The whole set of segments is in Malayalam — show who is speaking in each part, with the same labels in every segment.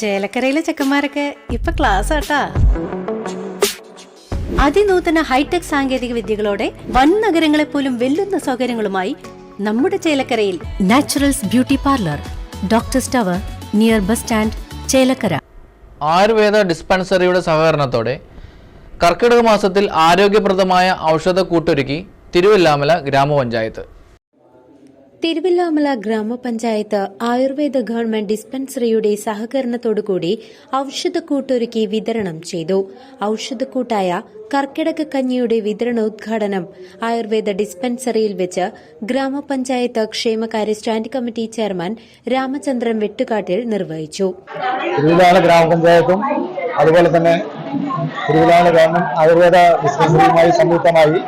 Speaker 1: ചേലക്കരയിലെ ചെക്കന്മാരൊക്കെ ഇപ്പൊ ക്ലാസ് ആട്ടാ. അതിനൂതന ഹൈടെക് സാങ്കേതിക വിദ്യകളോടെ വൻ നഗരങ്ങളെ പോലും വെല്ലുന്ന സൗകര്യങ്ങളുമായി നമ്മുടെ ചേലക്കരയിൽ naturals beauty parlour doctor tower near bus stand Chelakkara.
Speaker 2: Ayurveda ഡിസ്പെൻസറിയുടെ സഹകരണത്തോടെ കർക്കിടക മാസത്തിൽ ആരോഗ്യപ്രദമായ ഔഷധ കൂട്ടൊരുക്കി തിരുവല്ലാമല ഗ്രാമപഞ്ചായത്ത്.
Speaker 3: തിരുവില്ലാമല ഗ്രാമപഞ്ചായത്ത് ആയുർവേദ ഗവൺമെന്റ് ഡിസ്പെൻസറിയുടെ സഹകരണത്തോടുകൂടി ഔഷധക്കൂട്ടൊരുക്കി വിതരണം ചെയ്തു. ഔഷധക്കൂട്ടായ കർക്കിടക കഞ്ഞിയുടെ വിതരണോദ്ഘാടനം ആയുർവേദ ഡിസ്പെൻസറിയിൽ വെച്ച് ഗ്രാമപഞ്ചായത്ത് ക്ഷേമകാര്യ stand committee chairman Ramachandran Vettukattil നിർവഹിച്ചു.
Speaker 4: ഗ്രാമപഞ്ചായത്തും അതുപോലെ തന്നെ ഗവൺമെന്റ് ആയുർവേദ ഡിസ്പെൻസറിയുമായി സംയുക്തമായി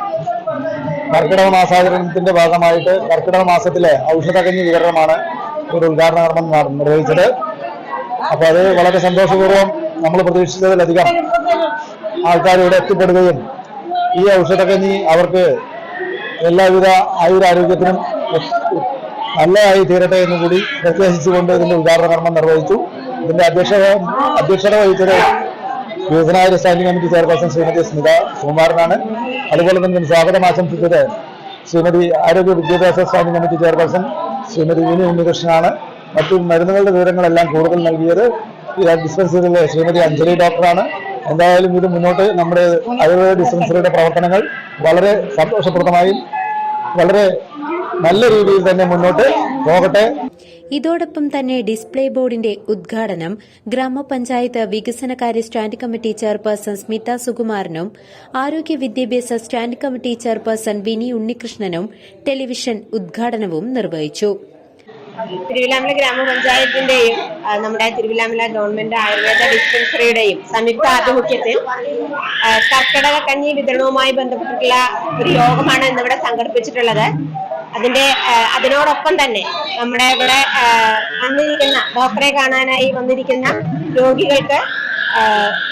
Speaker 4: കർക്കിടക മാസാചരണത്തിന്റെ ഭാഗമായിട്ട് കർക്കിടക മാസത്തിലെ ഔഷധകഞ്ഞി വിതരണമാണ് ഒരു ഉദ്ഘാടന കർമ്മം നിർവഹിച്ചത്. അപ്പൊ അത് വളരെ സന്തോഷപൂർവം നമ്മൾ പ്രതീക്ഷിച്ചതിലധികം ആൾക്കാർ ഇവിടെ എത്തിപ്പെടുകയും ഈ ഔഷധകഞ്ഞി അവർക്ക് എല്ലാവിധ ആയുരാരോഗ്യത്തിനും നല്ലതായി തീരട്ടെ എന്ന് കൂടി നിർദ്ദേശിച്ചുകൊണ്ട് ഇതിന്റെ ഉദ്ഘാടന കർമ്മം നിർവഹിച്ചു. ഇതിന്റെ അധ്യക്ഷ അധ്യക്ഷത വഹിച്ചത് വികസനായ standing committee chairperson Shrimati Smitha കുമാറിനാണ്. അതുപോലെ തന്നെ സ്വാഗതം ആശംസിച്ചത് ശ്രീമതി ആരോഗ്യ വിദ്യാഭ്യാസ standing committee chairperson Shrimati Vini ഉണ്ണികൃഷ്ണനാണ്. മറ്റു മരുന്നുകളുടെ വിവരങ്ങളെല്ലാം കൂടുതൽ നൽകിയത്. ഡിസ്പെൻസറിയിലെ ശ്രീമതി അഞ്ജലി ഡോക്ടറാണ്. എന്തായാലും ഇത് മുന്നോട്ട് നമ്മുടെ ആയുർവേദ ഡിസ്പെൻസറിയുടെ പ്രവർത്തനങ്ങൾ വളരെ സന്തോഷപ്രദമായും വളരെ നല്ല രീതിയിൽ തന്നെ മുന്നോട്ട് പോകട്ടെ.
Speaker 3: ഇതോടൊപ്പം തന്നെ ഡിസ്പ്ലേ ബോർഡിന്റെ ഉദ്ഘാടനം ഗ്രാമപഞ്ചായത്ത് വികസനകാര്യ സ്റ്റാൻഡ് കമ്മിറ്റി ചെയർപേഴ്സൺ സ്മിത സുകുമാരനും ആരോഗ്യ വിദ്യാഭ്യാസ സ്റ്റാൻഡ് കമ്മിറ്റി ചെയർപേഴ്സൺ വിനി ഉണ്ണികൃഷ്ണനും ടെലിവിഷൻ ഉദ്ഘാടനവും നിർവഹിച്ചു.
Speaker 5: തിരുവിലാമല ഗ്രാമപഞ്ചായത്തിന്റെയും നമ്മുടെ തിരുവിലാമല ഗവൺമെന്റ് ആയുർവേദ ഡിസ്പെൻസറിയുടെയും സംയുക്ത ആഭിമുഖ്യത്തിൽ കർക്കടക കഞ്ഞി വിതരണവുമായി ബന്ധപ്പെട്ടിട്ടുള്ള ഒരു യോഗമാണ് ഇന്നിവിടെ സംഘടിപ്പിച്ചിട്ടുള്ളത്. അതിന്റെ അതിനോടൊപ്പം തന്നെ നമ്മുടെ ഇവിടെ വന്നിരിക്കുന്ന ഡോക്ടറെ കാണാനായി വന്നിരിക്കുന്ന രോഗികൾക്ക്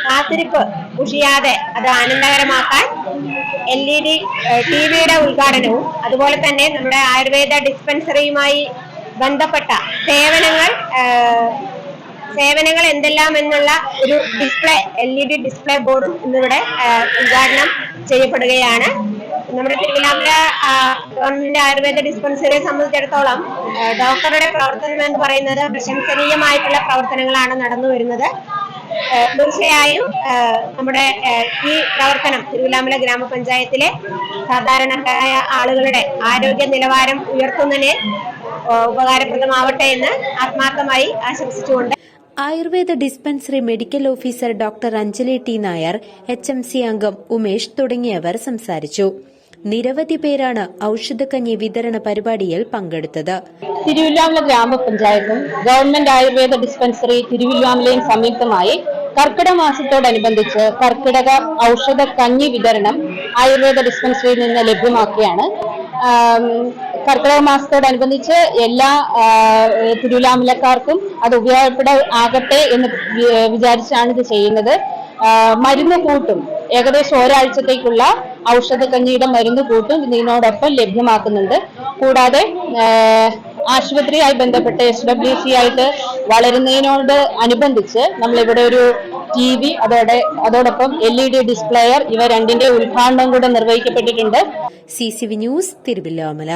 Speaker 5: കാത്തിരിപ്പ് മുഷിയാതെ അത് ആനന്ദകരമാക്കാൻ എൽ ഇ ഡി ടി വിയുടെ ഉദ്ഘാടനവും അതുപോലെ തന്നെ നമ്മുടെ ആയുർവേദ ഡിസ്പെൻസറിയുമായി ബന്ധപ്പെട്ട സേവനങ്ങൾ സേവനങ്ങൾ എന്തെല്ലാം എന്നുള്ള ഒരു display L E D display ബോർഡും ഇന്നിവിടെ ഉദ്ഘാടനം ചെയ്യപ്പെടുകയാണ്. നമ്മുടെ തിരുവല്ലാമല ഗവൺമെന്റ് ആയുർവേദ ഡിസ്പെൻസറിയെ സംബന്ധിച്ചിടത്തോളം ഡോക്ടറുടെ പ്രവർത്തനം എന്ന് പറയുന്നത് പ്രശംസനീയമായിട്ടുള്ള പ്രവർത്തനങ്ങളാണ് നടന്നു വരുന്നത്. തീർച്ചയായും നമ്മുടെ ഈ പ്രവർത്തനം തിരുവല്ലാമല ഗ്രാമപഞ്ചായത്തിലെ സാധാരണക്കാരായ ആളുകളുടെ ആരോഗ്യ നിലവാരം ഉയർത്തുന്നതിന് ഉപകാരപ്രദമാവട്ടെ എന്ന് ആത്മാർത്ഥമായി ആശംസിച്ചുകൊണ്ട്.
Speaker 3: Ayurveda dispensary medical officer doctor Anjali T Nair H M C അംഗം ഉമേഷ് തുടങ്ങിയവർ സംസാരിച്ചു. നിരവധി പേരാണ് ഔഷധക്കഞ്ഞി വിതരണ പരിപാടിയിൽ പങ്കെടുത്തത്.
Speaker 6: തിരുവില്ലാമല ഗ്രാമപഞ്ചായത്തും ഗവൺമെന്റ് ആയുർവേദ ഡിസ്പെൻസറി തിരുവില്ലാമലയും സംയുക്തമായി കർക്കിടക മാസത്തോടനുബന്ധിച്ച് കർക്കിടക ഔഷധ കഞ്ഞി വിതരണം ആയുർവേദ ഡിസ്പെൻസറിയിൽ നിന്ന് ലഭ്യമാക്കുകയാണ്. കർക്കിടക മാസത്തോടനുബന്ധിച്ച് എല്ലാ തിരുവിലാമലക്കാർക്കും അത് ഉപയോഗപ്പെട ആകട്ടെ എന്ന് വിചാരിച്ചാണ് ഇത് ചെയ്യുന്നത്. മരുന്ന് കൂട്ടും. ഏകദേശം ഒരാഴ്ചത്തേക്കുള്ള ഔഷധക്കഞ്ഞിയുടെ മരുന്ന് കൂട്ടും ഇതിനോടൊപ്പം ലഭ്യമാക്കുന്നുണ്ട്. കൂടാതെ ആശുപത്രിയായി ബന്ധപ്പെട്ട് എസ് ഡബ്ല്യു സി ആയിട്ട് വളരുന്നതിനോട് അനുബന്ധിച്ച് നമ്മളിവിടെ ഒരു ടി വി അതോടെ അതോടൊപ്പം എൽ ഇ ഡി ഡിസ്പ്ലേയർ ഇവ രണ്ടിന്റെ ഉദ്ഘാടനം കൂടെ നിർവഹിക്കപ്പെട്ടിട്ടുണ്ട്.
Speaker 3: C C V news Thiruvilwamala